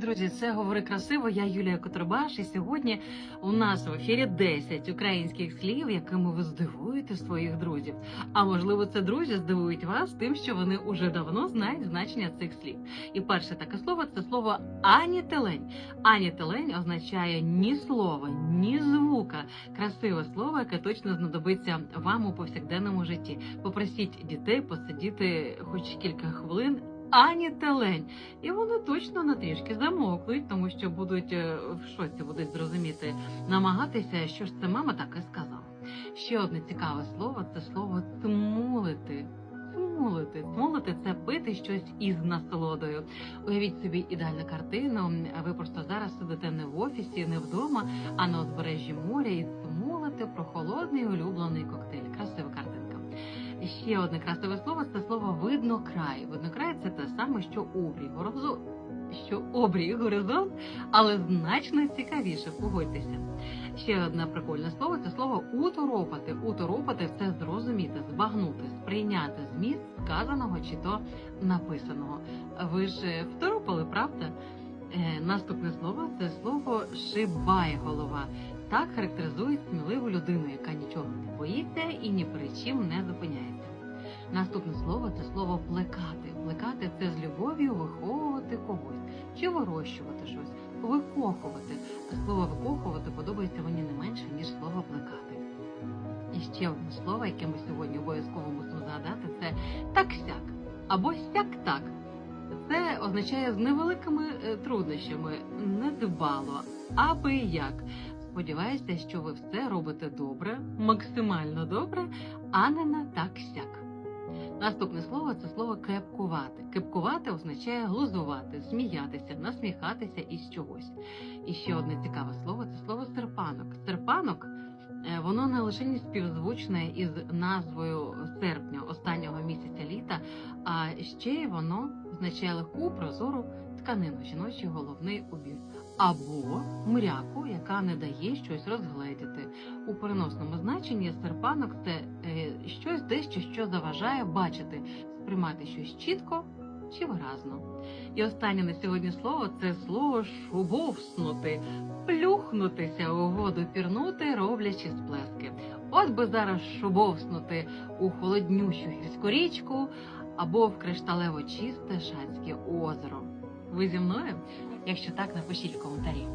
Друзі, це говори красиво. Я Юлія Котробаш. І сьогодні у нас в ефірі 10 українських слів, якими ви здивуєте своїх друзів. А можливо, це друзі здивують вас тим, що вони уже давно знають значення цих слів. І перше таке слово це слово ані телень. Ані телень означає ні слова, ні звука. Красиве слово, яке точно знадобиться вам у повсякденному житті. Попросіть дітей посидіти хоч кілька хвилин. Ані телень. І вони точно на трішки замовкнуть, тому що будуть е, в шоці будуть зрозуміти, намагатися, що ж це мама так і сказала. Ще одне цікаве слово це слово тмулити. Тмулити. Тмулити це пити щось із насолодою. Уявіть собі ідеальну картину. Ви просто зараз сидите не в офісі, не вдома, а на узбережжі моря і тмулите прохолодний улюблений коктейль. Красива Ще одне красиве слово це слово видно край. Видно це те саме, що обрій горизонт, що обрій горизонт, але значно цікавіше. Погодьтеся. Ще одне прикольне слово це слово уторопати. Уторопати це зрозуміти, збагнути, сприйняти зміст сказаного чи то написаного. Ви ж второпали, правда? Е, Наступне слово це слово шибає голова. Так характеризують сміливу людину, яка нічого не боїться і ні перед чим не зупиняється. Наступне слово це слово плекати. Плекати це з любов'ю виховувати когось чи вирощувати щось, викохувати. Слово викохувати подобається мені не менше, ніж слово плекати. І ще одне слово, яке ми сьогодні обов'язково мусимо згадати, це так-сяк або сяк-так. Це означає з невеликими е, труднощами, недбало, аби як. Сподіваюся, що ви все робите добре, максимально добре, а не на так-сяк. Наступне слово це слово кепкувати. Кепкувати означає глузувати, сміятися, насміхатися із чогось. І ще одне цікаве слово це слово серпанок. Серпанок е, воно не лише співзвучне із назвою серпня, останнього місяця літа, а ще й воно означає легку прозору тканину, жіночий головний убір. Або мряку, яка не дає щось розгледіти. У переносному значенні серпанок це е, щось дещо, що заважає бачити, сприймати щось чітко чи виразно. І останнє на сьогодні слово це слово шубовснути, плюхнутися у воду, пірнути, роблячи сплески. От би зараз шубовснути у холоднющу гірську річку або в кришталево чисте Шацьке озеро. Ви зі мною? Якщо так, напишіть в коментарі.